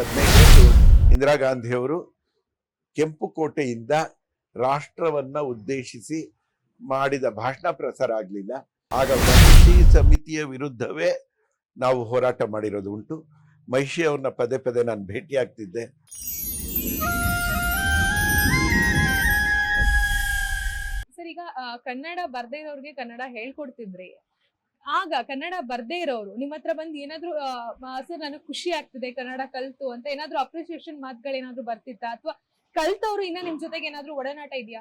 ಇವತ್ತು ಇಂದಿರಾ ಗಾಂಧಿಯವರು ಕೆಂಪು ಕೋಟೆಯಿಂದ ರಾಷ್ಟ್ರವನ್ನ ಉದ್ದೇಶಿಸಿ ಮಾಡಿದ ಭಾಷಣ ಪ್ರಸಾರ ಆಗಲಿಲ್ಲ. ಆಗ ಮಹಿಷಿ ಸಮಿತಿಯ ವಿರುದ್ಧವೇ ನಾವು ಹೋರಾಟ ಮಾಡಿರೋದು ಉಂಟು. ಮಹಿಷಿ ಅವ್ರನ್ನ ಪದೇ ಪದೇ ನಾನು ಭೇಟಿ ಆಗ್ತಿದ್ದೆ. ಈಗ ಕನ್ನಡ ಬರ್ದೇ ಇರೋರಿಗೆ ಕನ್ನಡ ಹೇಳ್ಕೊಡ್ತಿದ್ರಿ. ಆಗ ಕನ್ನಡ ಬರ್ದೇ ಇರೋರು, ನಿಮ್ಮ ಹತ್ರ ಬಂದು ಏನಾದ್ರು ಸರ್ ನನಗೆ ಖುಷಿ ಆಗ್ತಿದೆ ಕನ್ನಡ ಕಲ್ತು ಅಂತ ಏನಾದ್ರು ಅಪ್ರಿಸಿಯೇಷನ್ ಮಾತುಗಳೇನಾದ್ರು ಬರ್ತಿತ್ತಾ? ಅಥವಾ ಕಲ್ತವ್ರು ಇನ್ನ ನಿಮ್ ಜೊತೆಗೆ ಏನಾದ್ರು ಒಡನಾಟ ಇದೆಯಾ?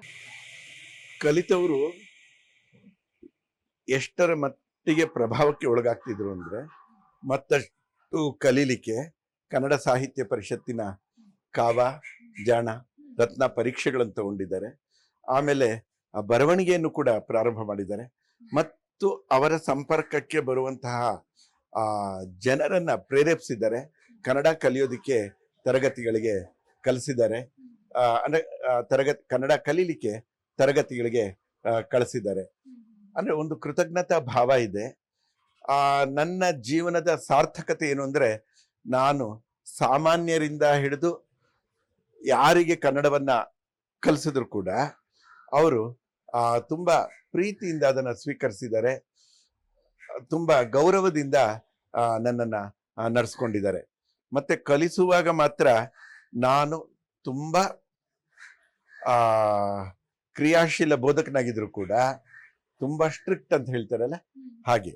ಕಲಿತವರು ಎಷ್ಟರ ಮಟ್ಟಿಗೆ ಪ್ರಭಾವಕ್ಕೆ ಒಳಗಾಗ್ತಿದ್ರು ಅಂದ್ರೆ ಮತ್ತಷ್ಟು ಕಲೀಲಿಕ್ಕೆ ಕನ್ನಡ ಸಾಹಿತ್ಯ ಪರಿಷತ್ತಿನ ಕಾವ, ಜಾಣ, ರತ್ನ ಪರೀಕ್ಷೆಗಳನ್ನು ತಗೊಂಡಿದ್ದಾರೆ. ಆಮೇಲೆ ಆ ಬರವಣಿಗೆಯನ್ನು ಕೂಡ ಪ್ರಾರಂಭ ಮಾಡಿದ್ದಾರೆ. ಮತ್ತು ಅವರ ಸಂಪರ್ಕಕ್ಕೆ ಬರುವಂತಹ ಜನರನ್ನು ಪ್ರೇರೇಪಿಸಿದ್ದಾರೆ. ಕನ್ನಡ ಕಲಿಯೋದಕ್ಕೆ ತರಗತಿಗಳಿಗೆ ಕಲಿಸಿದ್ದಾರೆ. ಅಂದರೆ ತರಗತಿ ಕನ್ನಡ ಕಲೀಲಿಕ್ಕೆ ತರಗತಿಗಳಿಗೆ ಕಳಿಸಿದ್ದಾರೆ. ಅಂದ್ರೆ ಒಂದು ಕೃತಜ್ಞತಾ ಭಾವ ಇದೆ. ನನ್ನ ಜೀವನದ ಸಾರ್ಥಕತೆ ಏನು ಅಂದರೆ, ನಾನು ಸಾಮಾನ್ಯರಿಂದ ಹಿಡಿದು ಯಾರಿಗೆ ಕನ್ನಡವನ್ನ ಕಲಿಸಿದ್ರು ಕೂಡ, ಅವರು ತುಂಬಾ ಪ್ರೀತಿಯಿಂದ ಅದನ್ನು ಸ್ವೀಕರಿಸಿದ್ದಾರೆ ತುಂಬ ಗೌರವದಿಂದ ನನ್ನನ್ನು ನಡೆಸ್ಕೊಂಡಿದ್ದಾರೆ. ಮತ್ತೆ ಕಲಿಸುವಾಗ ಮಾತ್ರ ನಾನು ತುಂಬ ಆ ಕ್ರಿಯಾಶೀಲ ಬೋಧಕನಾಗಿದ್ರು ಕೂಡ ತುಂಬ ಸ್ಟ್ರಿಕ್ಟ್ ಅಂತ ಹೇಳ್ತಾರಲ್ಲ? ಹಾಗೆ.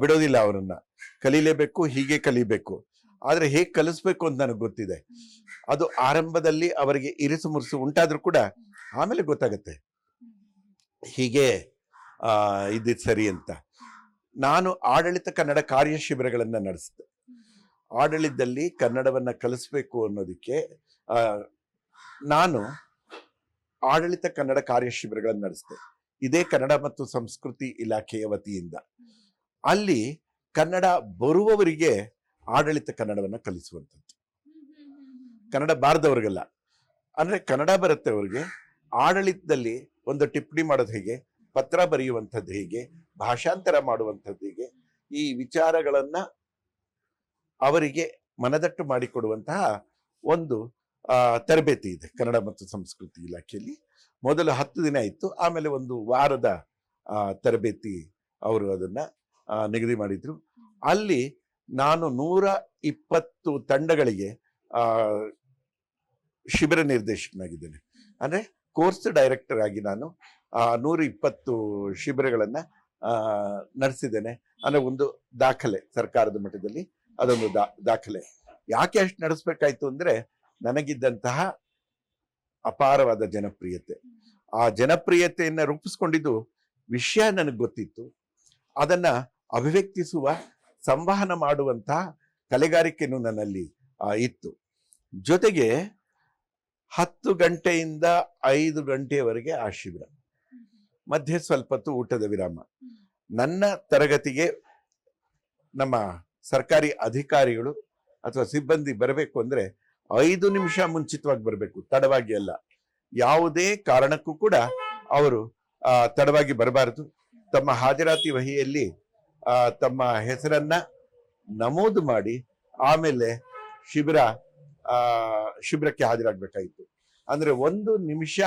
ಬಿಡೋದಿಲ್ಲ ಅವರನ್ನ. ಕಲೀಲೇಬೇಕು ಹೀಗೆ ಕಲಿಬೇಕು. ಆದರೆ ಹೇಗೆ ಕಲಿಸ್ಬೇಕು ಅಂತ ನನಗೆ ಗೊತ್ತಿದೆ. ಅದು ಆರಂಭದಲ್ಲಿ ಅವರಿಗೆ ಇರಿಸು ಮುರುಸು ಉಂಟಾದರೂ ಕೂಡ ಆಮೇಲೆ ಗೊತ್ತಾಗತ್ತೆ. ಹೀಗೆ ಇದ್ದಿದ್ದು ಇದ್ದಿದ್ ಸರಿ ಅಂತ. ನಾನು ಆಡಳಿತ ಕನ್ನಡ ಕಾರ್ಯ ಶಿಬಿರಗಳನ್ನ ನಡೆಸಿದೆ. ಆಡಳಿತದಲ್ಲಿ ಕನ್ನಡವನ್ನ ಕಲಿಸ್ಬೇಕು ಅನ್ನೋದಕ್ಕೆ ನಾನು ಆಡಳಿತ ಕನ್ನಡ ಕಾರ್ಯ ಶಿಬಿರಗಳನ್ನು ನಡೆಸಿದೆ. ಇದೇ ಕನ್ನಡ ಮತ್ತು ಸಂಸ್ಕೃತಿ ಇಲಾಖೆಯ ವತಿಯಿಂದ. ಅಲ್ಲಿ ಕನ್ನಡ ಬರುವವರಿಗೆ ಆಡಳಿತ ಕನ್ನಡವನ್ನ ಕಲಿಸುವಂಥದ್ದು. ಕನ್ನಡ ಬಾರದವ್ರಿಗೆಲ್ಲ. ಅಂದ್ರೆ ಕನ್ನಡ ಬರುತ್ತೆ ಅವರಿಗೆ. ಆಡಳಿತದಲ್ಲಿ ಒಂದು ಟಿಪ್ಪಣಿ ಮಾಡೋದು ಹೇಗೆ, ಪತ್ರ ಬರೆಯುವಂಥದ್ದು ಹೇಗೆ, ಭಾಷಾಂತರ ಮಾಡುವಂಥದ್ದು ಹೇಗೆ, ಈ ವಿಚಾರಗಳನ್ನ ಅವರಿಗೆ ಮನದಟ್ಟು ಮಾಡಿಕೊಡುವಂತಹ ಒಂದು ತರಬೇತಿ ಇದೆ ಕನ್ನಡ ಮತ್ತು ಸಂಸ್ಕೃತಿ ಇಲಾಖೆಯಲ್ಲಿ. ಮೊದಲು ಹತ್ತು ದಿನ ಇತ್ತು, ಆಮೇಲೆ ಒಂದು ವಾರದ ತರಬೇತಿ ಅವರು ಅದನ್ನ ನಿಗದಿ ಮಾಡಿದ್ರು. ಅಲ್ಲಿ ನಾನು ನೂರ ಇಪ್ಪತ್ತು ತಂಡಗಳಿಗೆ ಶಿಬಿರ ನಿರ್ದೇಶಕನಾಗಿದ್ದೇನೆ. ಅಂದ್ರೆ ಕೋರ್ಸ್ ಡೈರೆಕ್ಟರ್ ಆಗಿ ನಾನು ನೂರ ಇಪ್ಪತ್ತು ಶಿಬಿರಗಳನ್ನ ನಡೆಸಿದ್ದೇನೆ. ಅಂದ್ರೆ ಒಂದು ದಾಖಲೆ ಸರ್ಕಾರದ ಮಟ್ಟದಲ್ಲಿ, ಅದೊಂದು ದಾ, ದಾಖಲೆ. ಯಾಕೆ ಅಷ್ಟು ನಡೆಸ್ಬೇಕಾಯ್ತು ಅಂದ್ರೆ, ನನಗಿದ್ದಂತಹ ಅಪಾರವಾದ ಜನಪ್ರಿಯತೆ. ಆ ಜನಪ್ರಿಯತೆಯನ್ನು ರೂಪಿಸ್ಕೊಂಡಿದ್ದು ವಿಷಯ ನನಗೆ ಗೊತ್ತಿತ್ತು. ಅದನ್ನ ಅಭಿವ್ಯಕ್ತಿಸುವ, ಸಂವಹನ ಮಾಡುವಂತಹ ಕಲೆಗಾರಿಕೆನೂ ನನ್ನಲ್ಲಿ ಇತ್ತು. ಜೊತೆಗೆ ಹತ್ತು ಗಂಟೆಯಿಂದ ಐದು ಗಂಟೆಯವರೆಗೆ ಆ ಶಿಬಿರ. ಮಧ್ಯೆ ಸ್ವಲ್ಪ ಹೊತ್ತು ಊಟದ ವಿರಾಮ. ನನ್ನ ತರಗತಿಗೆ ನಮ್ಮ ಸರ್ಕಾರಿ ಅಧಿಕಾರಿಗಳು ಅಥವಾ ಸಿಬ್ಬಂದಿ ಬರಬೇಕು ಅಂದ್ರೆ ಐದು ನಿಮಿಷ ಮುಂಚಿತವಾಗಿ ಬರಬೇಕು, ತಡವಾಗಿ ಅಲ್ಲ. ಯಾವುದೇ ಕಾರಣಕ್ಕೂ ಕೂಡ ಅವರು ತಡವಾಗಿ ಬರಬಾರದು. ತಮ್ಮ ಹಾಜರಾತಿ ವಹಿಯಲ್ಲಿ ತಮ್ಮ ಹೆಸರನ್ನ ನಮೂದು ಮಾಡಿ ಆಮೇಲೆ ಶಿಬಿರ ಆ, ಶಿಬಿರಕ್ಕೆ ಹಾಜರಾಗಬೇಕಾಯಿತು ಅಂದ್ರೆ ಒಂದು ನಿಮಿಷ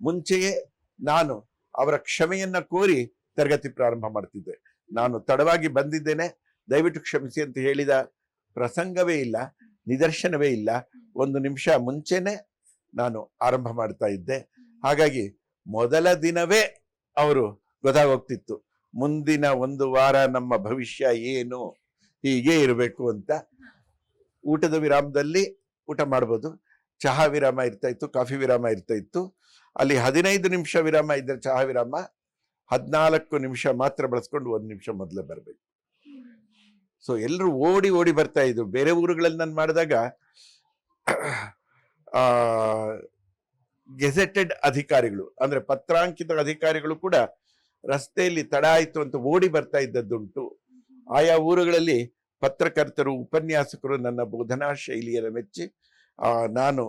ಮುಂಚೆಯೇ ನಾನು ಅವರ ಕ್ಷಮೆಯನ್ನ ಕೋರಿ ತರಗತಿ ಪ್ರಾರಂಭ ಮಾಡ್ತಿದ್ದೆ. ನಾನು ತಡವಾಗಿ ಬಂದಿದ್ದೇನೆ. ದಯವಿಟ್ಟು ಕ್ಷಮಿಸಿ ಅಂತ ಹೇಳಿದ ಪ್ರಸಂಗವೇ ಇಲ್ಲ, ನಿದರ್ಶನವೇ ಇಲ್ಲ. ಒಂದು ನಿಮಿಷ ಮುಂಚೆನೆ ನಾನು ಆರಂಭ ಮಾಡ್ತಾ ಇದ್ದೆ. ಹಾಗಾಗಿ ಮೊದಲ ದಿನವೇ ಅವರು ಗೊತ್ತಾಗೋಗ್ತಿತ್ತು ಮುಂದಿನ ಒಂದು ವಾರ ನಮ್ಮ ಭವಿಷ್ಯ ಏನು, ಹೀಗೆ ಇರಬೇಕು ಅಂತ ಊಟದ ವಿರಾಮದಲ್ಲಿ ಊಟ ಮಾಡ್ಬೋದು. ಚಹಾ ವಿರಾಮ ಇರ್ತಾ ಇತ್ತು, ಕಾಫಿ ವಿರಾಮ ಇರ್ತಾ ಇತ್ತು. ಅಲ್ಲಿ ಹದಿನೈದು ನಿಮಿಷ ವಿರಾಮ ಇದ್ದರೆ ಚಹಾ ವಿರಾಮ, ಹದಿನಾಲ್ಕು ನಿಮಿಷ ಮಾತ್ರ ಬಳಸ್ಕೊಂಡು ಒಂದು ನಿಮಿಷ ಮೊದಲೇ ಬರಬೇಕು. ಸೊ ಎಲ್ಲರೂ ಓಡಿ ಓಡಿ ಬರ್ತಾ ಇದ್ರು. ಬೇರೆ ಊರುಗಳಲ್ಲಿ ನಾನು ಮಾಡಿದಾಗ ಗೆಜೆಟೆಡ್ ಅಧಿಕಾರಿಗಳು, ಅಂದ್ರೆ ಪತ್ರಾಂಕಿತ ಅಧಿಕಾರಿಗಳು ಕೂಡ ರಸ್ತೆಯಲ್ಲಿ ತಡ ಆಯಿತು ಅಂತ ಓಡಿ ಬರ್ತಾ ಇದ್ದದ್ದುಂಟು. ಆಯಾ ಊರುಗಳಲ್ಲಿ ಪತ್ರಕರ್ತರು, ಉಪನ್ಯಾಸಕರು ನನ್ನ ಬೋಧನಾ ಶೈಲಿಯನ್ನು ಮೆಚ್ಚಿ ನಾನು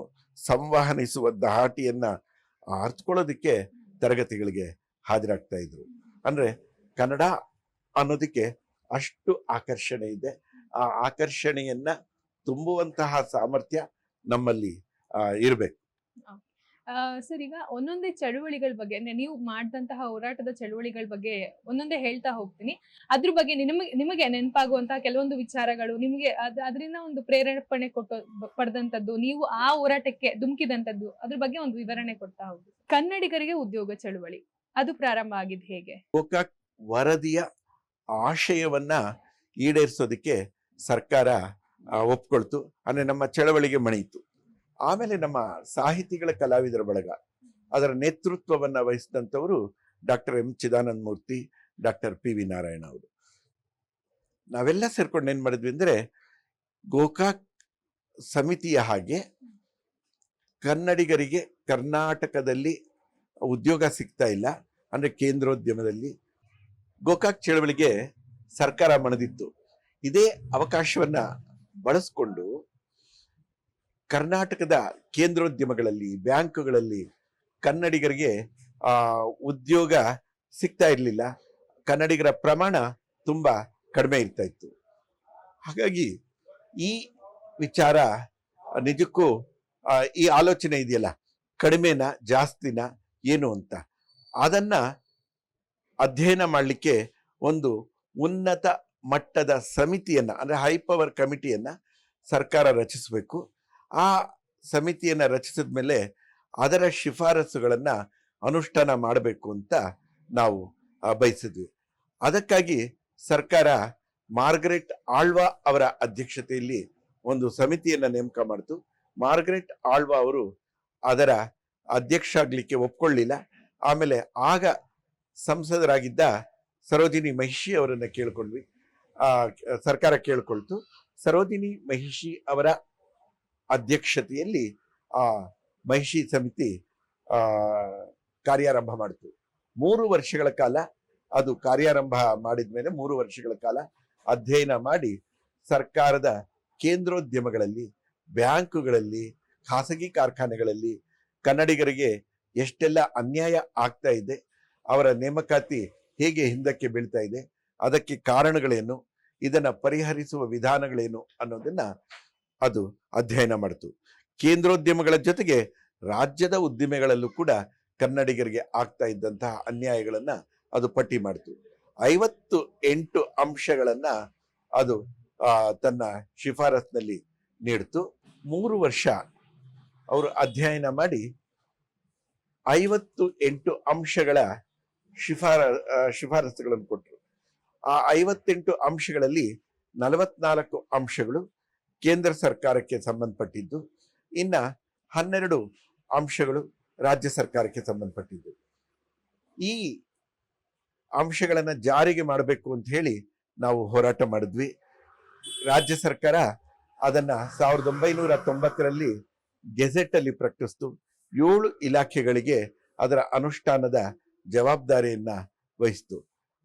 ಸಂವಹನಿಸುವ ದಾಟಿಯನ್ನು ಅರ್ಥಕೊಳ್ಳೋದಕ್ಕೆ ತರಗತಿಗಳಿಗೆ ಹಾಜರಾಗ್ತಾ ಇದ್ರು. ಅಂದ್ರೆ ಕನ್ನಡ ಅನ್ನೋದಕ್ಕೆ ಅಷ್ಟು ಆಕರ್ಷಣೆ ಇದೆ. ಆ ಆಕರ್ಷಣೆಯನ್ನ ತುಂಬುವಂತಹ ಸಾಮರ್ಥ್ಯ ನಮ್ಮಲ್ಲಿ ಇರಬೇಕು. ಸರ್, ಈಗ ಒಂದೊಂದೇ ಚಳುವಳಿಗಳ ಬಗ್ಗೆ, ಅಂದ್ರೆ ನೀವು ಮಾಡಿದಂತಹ ಹೋರಾಟದ ಚಳುವಳಿಗಳ ಬಗ್ಗೆ ಒಂದೊಂದೇ ಹೇಳ್ತಾ ಹೋಗ್ತೀನಿ. ಅದ್ರ ಬಗ್ಗೆ ನಿಮಗೆ ನಿಮಗೆ ನೆನಪಾಗುವಂತಹ ಕೆಲವೊಂದು ವಿಚಾರಗಳು, ನಿಮಗೆ ಅದ್, ಅದರಿಂದ ಒಂದು ಪ್ರೇರೇಪಣೆ ಕೊಟ್ಟು ಪಡೆದಂತದ್ದು ನೀವು ಆ ಹೋರಾಟಕ್ಕೆ ಧುಮುಕಿದಂತದ್ದು ಅದ್ರ ಬಗ್ಗೆ ಒಂದು ವಿವರಣೆ ಕೊಡ್ತಾ ಹೋಗಿ ಕನ್ನಡಿಗರಿಗೆ ಉದ್ಯೋಗ ಚಳುವಳಿ, ಅದು ಪ್ರಾರಂಭ ಆಗಿದ್ದು ಹೇಗೆ? ವರದಿಯ ಆಶಯವನ್ನ ಈಡೇರಿಸೋದಕ್ಕೆ ಸರ್ಕಾರ ಒಪ್ಕೊಳ್ತು, ಅಂದ್ರೆ ನಮ್ಮ ಚಳವಳಿಗೆ ಮಣಿಯಿತು. ಆಮೇಲೆ ನಮ್ಮ ಸಾಹಿತಿಗಳ ಕಲಾವಿದರ ಬಳಗ. ಅದರ ನೇತೃತ್ವವನ್ನು ವಹಿಸಿದಂಥವರು doctor M Chidananda Murthy doctor P V Narayana ಅವರು. ನಾವೆಲ್ಲ ಸೇರ್ಕೊಂಡು ಏನು ಮಾಡಿದ್ವಿ ಅಂದರೆ ಗೋಕಾಕ್ ಸಮಿತಿಯ ಹಾಗೆ ಕನ್ನಡಿಗರಿಗೆ ಕರ್ನಾಟಕದಲ್ಲಿ ಉದ್ಯೋಗ ಸಿಗ್ತಾ ಇಲ್ಲ. ಅಂದರೆ ಕೇಂದ್ರೋದ್ಯಮದಲ್ಲಿ ಗೋಕಾಕ್ ಚಳವಳಿಗೆ ಸರ್ಕಾರ ಮಣದಿತ್ತು. ಇದೇ ಅವಕಾಶವನ್ನು ಬಳಸ್ಕೊಂಡು ಕರ್ನಾಟಕದ ಕೇಂದ್ರೋದ್ಯಮಗಳಲ್ಲಿ, ಬ್ಯಾಂಕುಗಳಲ್ಲಿ ಕನ್ನಡಿಗರಿಗೆ ಉದ್ಯೋಗ ಸಿಗ್ತಾ ಇರಲಿಲ್ಲ. ಕನ್ನಡಿಗರ ಪ್ರಮಾಣ ತುಂಬ ಕಡಿಮೆ ಇರ್ತಾ ಇತ್ತು. ಹಾಗಾಗಿ ಈ ವಿಚಾರ ನಿಜಕ್ಕೂ ಈ ಆಲೋಚನೆ ಇದೆಯಲ್ಲ, ಕಡಿಮೆನ, ಜಾಸ್ತಿನ, ಏನು ಅಂತ. ಅದನ್ನ ಅಧ್ಯಯನ ಮಾಡಲಿಕ್ಕೆ ಒಂದು ಉನ್ನತ ಮಟ್ಟದ ಸಮಿತಿಯನ್ನ, ಅಂದ್ರೆ ಹೈ ಪವರ್ ಕಮಿಟಿಯನ್ನ ಸರ್ಕಾರ ರಚಿಸಬೇಕು. ಆ ಸಮಿತಿಯನ್ನು ರಚಿಸಿದ ಮೇಲೆ ಅದರ ಶಿಫಾರಸುಗಳನ್ನು ಅನುಷ್ಠಾನ ಮಾಡಬೇಕು ಅಂತ ನಾವು ಬಯಸಿದ್ವಿ. ಅದಕ್ಕಾಗಿ ಸರ್ಕಾರ ಮಾರ್ಗರೆಟ್ ಆಳ್ವಾ ಅವರ ಅಧ್ಯಕ್ಷತೆಯಲ್ಲಿ ಒಂದು ಸಮಿತಿಯನ್ನು ನೇಮಕ ಮಾಡಿತು. ಮಾರ್ಗರೆಟ್ ಆಳ್ವಾ ಅವರು ಅದರ ಅಧ್ಯಕ್ಷ ಆಗಲಿಕ್ಕೆ ಒಪ್ಕೊಳ್ಳಿಲ್ಲ. ಆಮೇಲೆ ಆಗ ಸಂಸದರಾಗಿದ್ದ ಸರೋಜಿನಿ ಮಹಿಷಿ ಅವರನ್ನು ಕೇಳ್ಕೊಂಡ್ವಿ. ಸರ್ಕಾರ ಕೇಳ್ಕೊಳ್ತು. ಸರೋಜಿನಿ ಮಹಿಷಿ ಅವರ ಅಧ್ಯಕ್ಷತೆಯಲ್ಲಿ ಆ ಮಹಿಷಿ ಸಮಿತಿ ಕಾರ್ಯಾರಂಭ ಮಾಡಿತು. ಮೂರು ವರ್ಷಗಳ ಕಾಲ ಅದು ಕಾರ್ಯಾರಂಭ ಮಾಡಿದ ಮೇಲೆ ಮೂರು ವರ್ಷಗಳ ಕಾಲ ಅಧ್ಯಯನ ಮಾಡಿ ಸರ್ಕಾರದ ಕೇಂದ್ರೋದ್ಯಮಗಳಲ್ಲಿ, ಬ್ಯಾಂಕುಗಳಲ್ಲಿ, ಖಾಸಗಿ ಕಾರ್ಖಾನೆಗಳಲ್ಲಿ ಕನ್ನಡಿಗರಿಗೆ ಎಷ್ಟೆಲ್ಲ ಅನ್ಯಾಯ ಆಗ್ತಾ ಇದೆ, ಅವರ ನೇಮಕಾತಿ ಹೇಗೆ ಹಿಂದಕ್ಕೆ ಬೀಳ್ತಾ ಇದೆ, ಅದಕ್ಕೆ ಕಾರಣಗಳೇನು, ಇದನ್ನ ಪರಿಹರಿಸುವ ವಿಧಾನಗಳೇನು ಅನ್ನೋದನ್ನ ಅದು ಅಧ್ಯಯನ ಮಾಡಿತು. ಕೇಂದ್ರೋದ್ಯಮಗಳ ಜೊತೆಗೆ ರಾಜ್ಯದ ಉದ್ದಿಮೆಗಳಲ್ಲೂ ಕೂಡ ಕನ್ನಡಿಗರಿಗೆ ಆಗ್ತಾ ಇದ್ದಂತಹ ಅನ್ಯಾಯಗಳನ್ನ ಅದು ಪಟ್ಟಿ ಮಾಡಿತು. ಐವತ್ತು ಎಂಟು ಅಂಶಗಳನ್ನ ಅದು ತನ್ನ ಶಿಫಾರಸ್ನಲ್ಲಿ ನೀಡಿತು. ಮೂರು ವರ್ಷ ಅವರು ಅಧ್ಯಯನ ಮಾಡಿ ಐವತ್ತು ಎಂಟು ಅಂಶಗಳ ಶಿಫಾರ ಶಿಫಾರಸುಗಳನ್ನು ಕೊಟ್ಟರು ಆ ಐವತ್ತೆಂಟು ಅಂಶಗಳಲ್ಲಿ ನಲವತ್ನಾಲ್ಕು ಅಂಶಗಳು ಕೇಂದ್ರ ಸರ್ಕಾರಕ್ಕೆ ಸಂಬಂಧಪಟ್ಟಿದ್ದು, ಇನ್ನ ಹನ್ನೆರಡು ಅಂಶಗಳು ರಾಜ್ಯ ಸರ್ಕಾರಕ್ಕೆ ಸಂಬಂಧಪಟ್ಟಿದ್ದು. ಈ ಅಂಶಗಳನ್ನು ಜಾರಿಗೆ ಮಾಡಬೇಕು ಅಂತ ಹೇಳಿ ನಾವು ಹೋರಾಟ ಮಾಡಿದ್ವಿ. ರಾಜ್ಯ ಸರ್ಕಾರ ಅದನ್ನ ಸಾವಿರದ ಒಂಬೈನೂರ ತೊಂಬತ್ತರಲ್ಲಿ ಗೆಜೆಟ್ ಅಲ್ಲಿ ಪ್ರಕಟಿಸ್ತು. ಏಳು ಇಲಾಖೆಗಳಿಗೆ ಅದರ ಅನುಷ್ಠಾನದ ಜವಾಬ್ದಾರಿಯನ್ನ ವಹಿಸ್ತು.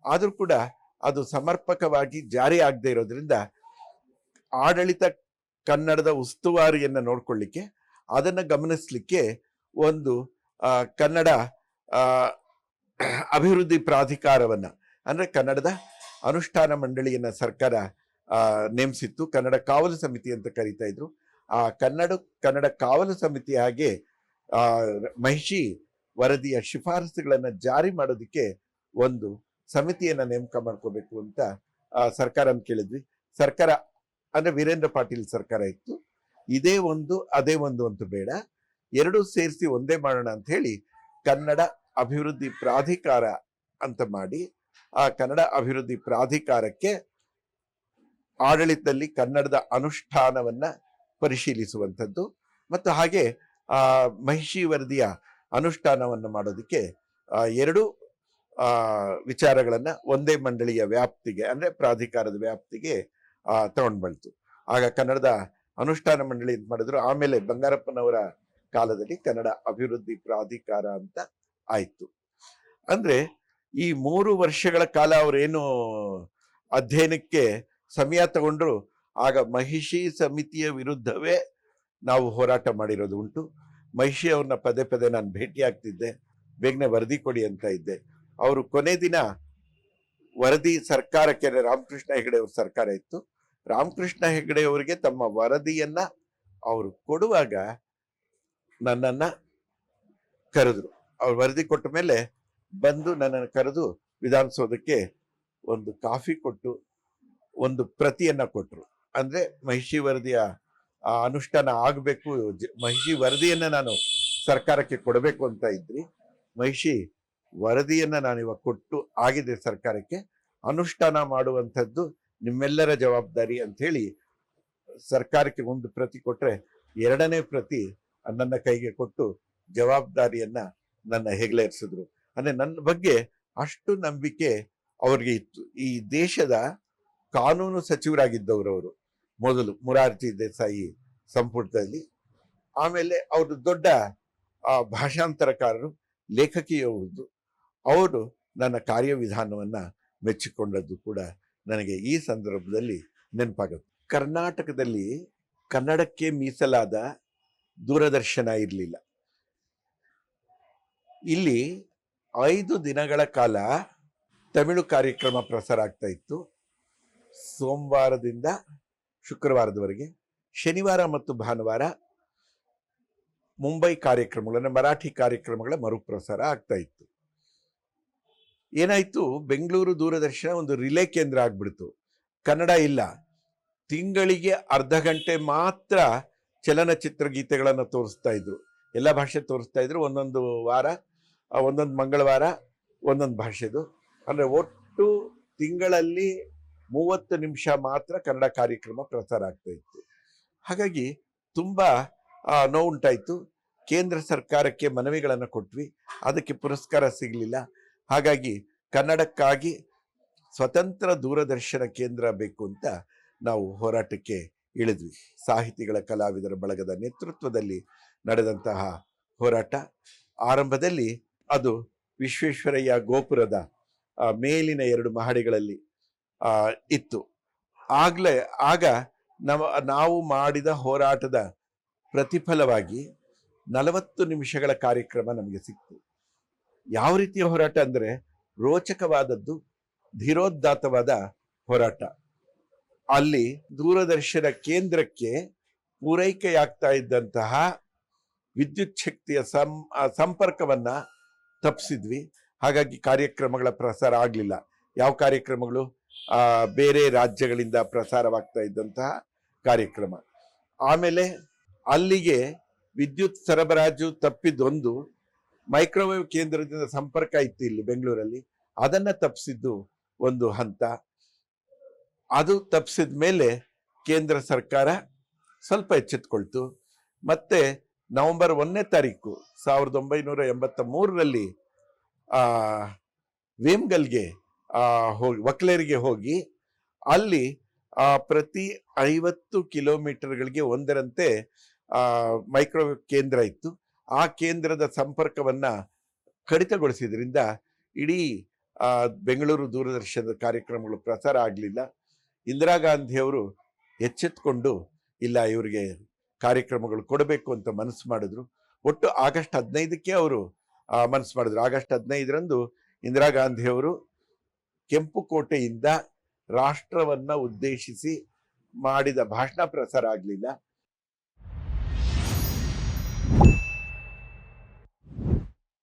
ಆದರೂ ಕೂಡ ಅದು ಸಮರ್ಪಕವಾಗಿ ಜಾರಿ ಆಗದೆ ಇರೋದ್ರಿಂದ ಆಡಳಿತ ಕನ್ನಡದ ಉಸ್ತುವಾರಿಯನ್ನು ನೋಡ್ಕೊಳ್ಳಿಕ್ಕೆ ಅದನ್ನ ಗಮನಿಸಲಿಕ್ಕೆ ಒಂದು ಕನ್ನಡ ಅಭಿವೃದ್ಧಿ ಪ್ರಾಧಿಕಾರವನ್ನ, ಅಂದ್ರೆ ಕನ್ನಡದ ಅನುಷ್ಠಾನ ಮಂಡಳಿಯನ್ನ ಸರ್ಕಾರ ನೇಮಿಸಿತ್ತು. ಕನ್ನಡ ಕಾವಲು ಸಮಿತಿ ಅಂತ ಕರೀತಾ ಇದ್ರು. ಆ ಕನ್ನಡ ಕನ್ನಡ ಕಾವಲು ಸಮಿತಿ ಹಾಗೆ ಮಹಿಷಿ ವರದಿಯ ಶಿಫಾರಸುಗಳನ್ನು ಜಾರಿ ಮಾಡೋದಕ್ಕೆ ಒಂದು ಸಮಿತಿಯನ್ನ ನೇಮಕ ಮಾಡ್ಕೋಬೇಕು ಅಂತ ಸರ್ಕಾರ ಕೇಳಿದ್ವಿ. ಸರ್ಕಾರ ಅಂದ್ರೆ ವೀರೇಂದ್ರ ಪಾಟೀಲ್ ಸರ್ಕಾರ ಇತ್ತು. ಇದೇ ಒಂದು, ಅದೇ ಒಂದು ಅಂತ ಬೇಡ. ಎರಡು ಸೇರಿಸಿ ಒಂದೇ ಮಾಡೋಣ ಅಂತ ಹೇಳಿ ಕನ್ನಡ ಅಭಿವೃದ್ಧಿ ಪ್ರಾಧಿಕಾರ ಅಂತ ಮಾಡಿ ಆ ಕನ್ನಡ ಅಭಿವೃದ್ಧಿ ಪ್ರಾಧಿಕಾರಕ್ಕೆ ಆಡಳಿತದಲ್ಲಿ ಕನ್ನಡದ ಅನುಷ್ಠಾನವನ್ನ ಪರಿಶೀಲಿಸುವಂಥದ್ದು. ಮತ್ತು ಹಾಗೆ ಆ ಮಹಿಷಿ ವರದಿಯ ಅನುಷ್ಠಾನವನ್ನು ಮಾಡೋದಕ್ಕೆ ಎರಡು ವಿಚಾರಗಳನ್ನ ಒಂದೇ ಮಂಡಳಿಯ ವ್ಯಾಪ್ತಿಗೆ, ಅಂದ್ರೆ ಪ್ರಾಧಿಕಾರದ ವ್ಯಾಪ್ತಿಗೆ ತಗೊಂಡ್ ಬಂತು. ಆಗ ಕನ್ನಡದ ಅನುಷ್ಠಾನ ಮಂಡಳಿ ಅಂತ ಮಾಡಿದ್ರು? ಆಮೇಲೆ ಬಂಗಾರಪ್ಪನವರ ಕಾಲದಲ್ಲಿ ಕನ್ನಡ ಅಭಿವೃದ್ಧಿ ಪ್ರಾಧಿಕಾರ ಅಂತ ಆಯ್ತು. ಅಂದ್ರೆ ಈ ಮೂರು ವರ್ಷಗಳ ಕಾಲ ಅವರೇನು ಅಧ್ಯಯನಕ್ಕೆ ಸಮಯ ತಗೊಂಡ್ರು, ಆಗ ಮಹಿಷಿ ಸಮಿತಿಯ ವಿರುದ್ಧವೇ ನಾವು ಹೋರಾಟ ಮಾಡಿರೋದು ಉಂಟು. ಮಹಿಷಿ ಅವ್ರನ್ನ ಪದೇ ಪದೇ ನಾನು ಭೇಟಿ ಆಗ್ತಿದ್ದೆ, ಬೇಗನೆ ವರದಿ ಕೊಡಿ ಅಂತ ಇದ್ದೆ. ಅವರು ಕೊನೆ ದಿನ ವರದಿ ಸರ್ಕಾರಕ್ಕೆ, ರಾಮಕೃಷ್ಣ ಹೆಗಡೆ ಅವ್ರ ಸರ್ಕಾರ ಇತ್ತು. ರಾಮಕೃಷ್ಣ ಹೆಗಡೆ ಅವರಿಗೆ ತಮ್ಮ ವರದಿಯನ್ನ ಅವರು ಕೊಡುವಾಗ ನನ್ನನ್ನ ಕರೆದ್ರು. ಅವ್ರು ವರದಿ ಕೊಟ್ಟ ಮೇಲೆ ಬಂದು ನನ್ನನ್ನು ಕರೆದು ವಿಧಾನಸೌಧಕ್ಕೆ ಒಂದು ಕಾಫಿ ಕೊಟ್ಟು ಒಂದು ಪ್ರತಿಯನ್ನ ಕೊಟ್ಟರು ಅಂದ್ರೆ ಮಹಿಷಿ ವರದಿಯ ಆ ಅನುಷ್ಠಾನ ಆಗಬೇಕು ಮಹಿಷಿ ವರದಿಯನ್ನ ನಾನು ಸರ್ಕಾರಕ್ಕೆ ಕೊಡಬೇಕು ಅಂತ ಇದ್ರಿ. ಮಹಿಷಿ ವರದಿಯನ್ನ ನಾನು ಇವಾಗ ಕೊಟ್ಟು ಆಗಿದೆ ಸರ್ಕಾರಕ್ಕೆ. ಅನುಷ್ಠಾನ ಮಾಡುವಂಥದ್ದು ನಿಮ್ಮೆಲ್ಲರ ಜವಾಬ್ದಾರಿ ಅಂತ ಹೇಳಿ ಸರ್ಕಾರಕ್ಕೆ ಒಂದು ಪ್ರತಿ ಕೊಟ್ರೆ ಎರಡನೇ ಪ್ರತಿ ನನ್ನ ಕೈಗೆ ಕೊಟ್ಟು ಜವಾಬ್ದಾರಿಯನ್ನ ನನ್ನ ಹೆಗಲೇರಿಸಿದ್ರು. ಅಂದ್ರೆ ನನ್ನ ಬಗ್ಗೆ ಅಷ್ಟು ನಂಬಿಕೆ ಅವ್ರಿಗೆ ಇತ್ತು. ಈ ದೇಶದ ಕಾನೂನು ಸಚಿವರಾಗಿದ್ದವರು ಅವರು. ಮೊದಲು ಮುರಾರ್ಜಿ ದೇಸಾಯಿ ಸಂಪುಟದಲ್ಲಿ. ಆಮೇಲೆ ಅವರು ದೊಡ್ಡ ಭಾಷಾಂತರಕಾರರು ಲೇಖಕಿಯವರು ಅವರು ನನ್ನ ಕಾರ್ಯವಿಧಾನವನ್ನ ಮೆಚ್ಚಿಕೊಂಡದ್ದು ಕೂಡ ನನಗೆ ಈ ಸಂದರ್ಭದಲ್ಲಿ ನೆನಪಾಗುತ್ತೆ. ಕರ್ನಾಟಕದಲ್ಲಿ ಕನ್ನಡಕ್ಕೆ ಮೀಸಲಾದ ದೂರದರ್ಶನ ಇರಲಿಲ್ಲ. ಇಲ್ಲಿ ಐದು ದಿನಗಳ ಕಾಲ ತಮಿಳು ಕಾರ್ಯಕ್ರಮ ಪ್ರಸಾರ ಆಗ್ತಾ ಇತ್ತು. ಸೋಮವಾರದಿಂದ ಶುಕ್ರವಾರದವರೆಗೆ, ಶನಿವಾರ ಮತ್ತು ಭಾನುವಾರ ಮುಂಬೈ ಕಾರ್ಯಕ್ರಮಗಳನ್ನು, ಮರಾಠಿ ಕಾರ್ಯಕ್ರಮಗಳ ಮರುಪ್ರಸಾರ ಆಗ್ತಾ ಇತ್ತು. ಏನಾಯ್ತು? ಬೆಂಗಳೂರು ದೂರದರ್ಶನ ಒಂದು ರಿಲೇ ಕೇಂದ್ರ ಆಗ್ಬಿಡ್ತು. ಕನ್ನಡ ಇಲ್ಲ. ತಿಂಗಳಿಗೆ ಅರ್ಧ ಗಂಟೆ ಮಾತ್ರ ಚಲನಚಿತ್ರ ಗೀತೆಗಳನ್ನು ತೋರಿಸ್ತಾ ಇದ್ರು. ಎಲ್ಲ ಭಾಷೆ ತೋರಿಸ್ತಾ ಇದ್ರು. ಒಂದೊಂದು ವಾರ ಒಂದೊಂದು ಮಂಗಳವಾರ, ಒಂದೊಂದು ಭಾಷೆದು. ಅಂದ್ರೆ ಒಟ್ಟು ತಿಂಗಳಲ್ಲಿ ಮೂವತ್ತು ನಿಮಿಷ ಮಾತ್ರ ಕನ್ನಡ ಕಾರ್ಯಕ್ರಮ ಪ್ರಸಾರ ಆಗ್ತಾ ಇತ್ತು. ಹಾಗಾಗಿ ತುಂಬ ನೋವುಂಟಾಯಿತು. ಕೇಂದ್ರ ಸರ್ಕಾರಕ್ಕೆ ಮನವಿಗಳನ್ನು ಕೊಟ್ವಿ. ಅದಕ್ಕೆ ಪುರಸ್ಕಾರ ಸಿಗಲಿಲ್ಲ. ಹಾಗಾಗಿ ಕನ್ನಡಕ್ಕಾಗಿ ಸ್ವತಂತ್ರ ದೂರದರ್ಶನ ಕೇಂದ್ರ ಬೇಕು ಅಂತ ನಾವು ಹೋರಾಟಕ್ಕೆ ಇಳಿದ್ವಿ. ಸಾಹಿತಿಗಳ ಕಲಾವಿದರ ಬಳಗದ ನೇತೃತ್ವದಲ್ಲಿ ನಡೆದಂತಹ ಹೋರಾಟ. ಆರಂಭದಲ್ಲಿ ಅದು ವಿಶ್ವೇಶ್ವರಯ್ಯ ಗೋಪುರದ ಮೇಲಿನ ಎರಡು ಮಹಡಿಗಳಲ್ಲಿ ಇತ್ತು. ಆಗ್ಲೇ, ಆಗ ನಮ್ಮ ನಾವು ಮಾಡಿದ ಹೋರಾಟದ ಪ್ರತಿಫಲವಾಗಿ ನಲವತ್ತು ನಿಮಿಷಗಳ ಕಾರ್ಯಕ್ರಮ ನಮಗೆ ಸಿಕ್ತು. ಯಾವ ರೀತಿಯ ಹೋರಾಟ ಅಂದ್ರೆ ರೋಚಕವಾದದ್ದು ಧೀರೋದ್ದಾತವಾದ ಹೋರಾಟ. ಅಲ್ಲಿ ದೂರದರ್ಶನ ಕೇಂದ್ರಕ್ಕೆ ಪೂರೈಕೆಯಾಗ್ತಾ ಇದ್ದಂತಹ ವಿದ್ಯುತ್ ಶಕ್ತಿಯ ಸಂ ಸಂಪರ್ಕವನ್ನ ತಪ್ಪಿಸಿದ್ವಿ ಹಾಗಾಗಿ ಕಾರ್ಯಕ್ರಮಗಳ ಪ್ರಸಾರ ಆಗಲಿಲ್ಲ. ಯಾವ ಕಾರ್ಯಕ್ರಮಗಳು? ಬೇರೆ ರಾಜ್ಯಗಳಿಂದ ಪ್ರಸಾರವಾಗ್ತಾ ಇದ್ದಂತಹ ಕಾರ್ಯಕ್ರಮ. ಆಮೇಲೆ ಅಲ್ಲಿಗೆ ವಿದ್ಯುತ್ ಸರಬರಾಜು ತಪ್ಪಿದ್ದೊಂದು ಮೈಕ್ರೋವೇವ್ ಕೇಂದ್ರದಿಂದ ಸಂಪರ್ಕ ಇತ್ತು ಇಲ್ಲಿ ಬೆಂಗಳೂರಲ್ಲಿ. ಅದನ್ನ ತಪ್ಪಿಸಿದ್ದು ಒಂದು ಹಂತ. ಅದು ತಪ್ಪಿಸಿದ ಮೇಲೆ ಕೇಂದ್ರ ಸರ್ಕಾರ ಸ್ವಲ್ಪ ಎಚ್ಚೆತ್ಕೊಳ್ತು. ಮತ್ತೆ ನವೆಂಬರ್ ಒಂದನೇ ತಾರೀಕು ಸಾವಿರದ ಒಂಬೈನೂರ ಎಂಬತ್ತ ಮೂರರಲ್ಲಿ ವೇಮ್ಗಲ್ಗೆ ಹೋಗಿ, ವಕ್ಲೇರಿಗೆ ಹೋಗಿ ಅಲ್ಲಿ ಪ್ರತಿ ಐವತ್ತು ಕಿಲೋಮೀಟರ್ಗಳಿಗೆ ಒಂದರಂತೆ ಮೈಕ್ರೋವೇವ್ ಕೇಂದ್ರ ಇತ್ತು. ಆ ಕೇಂದ್ರದ ಸಂಪರ್ಕವನ್ನು ಕಡಿತಗೊಳಿಸಿದ್ರಿಂದ ಇಡೀ ಬೆಂಗಳೂರು ದೂರದರ್ಶನದ ಕಾರ್ಯಕ್ರಮಗಳು ಪ್ರಸಾರ ಆಗಲಿಲ್ಲ. ಇಂದಿರಾ ಗಾಂಧಿಯವರು ಎಚ್ಚೆತ್ಕೊಂಡು, ಇಲ್ಲ, ಇವರಿಗೆ ಕಾರ್ಯಕ್ರಮಗಳು ಕೊಡಬೇಕು ಅಂತ ಮನಸ್ಸು ಮಾಡಿದ್ರು. ಒಟ್ಟು ಆಗಸ್ಟ್ ಹದಿನೈದಕ್ಕೆ ಅವರು ಮನಸ್ಸು ಮಾಡಿದ್ರು. ಆಗಸ್ಟ್ ಹದಿನೈದರಂದು ಇಂದಿರಾ ಗಾಂಧಿಯವರು ಕೆಂಪುಕೋಟೆಯಿಂದ ರಾಷ್ಟ್ರವನ್ನು ಉದ್ದೇಶಿಸಿ ಮಾಡಿದ ಭಾಷಣ ಪ್ರಸಾರ ಆಗಲಿಲ್ಲ.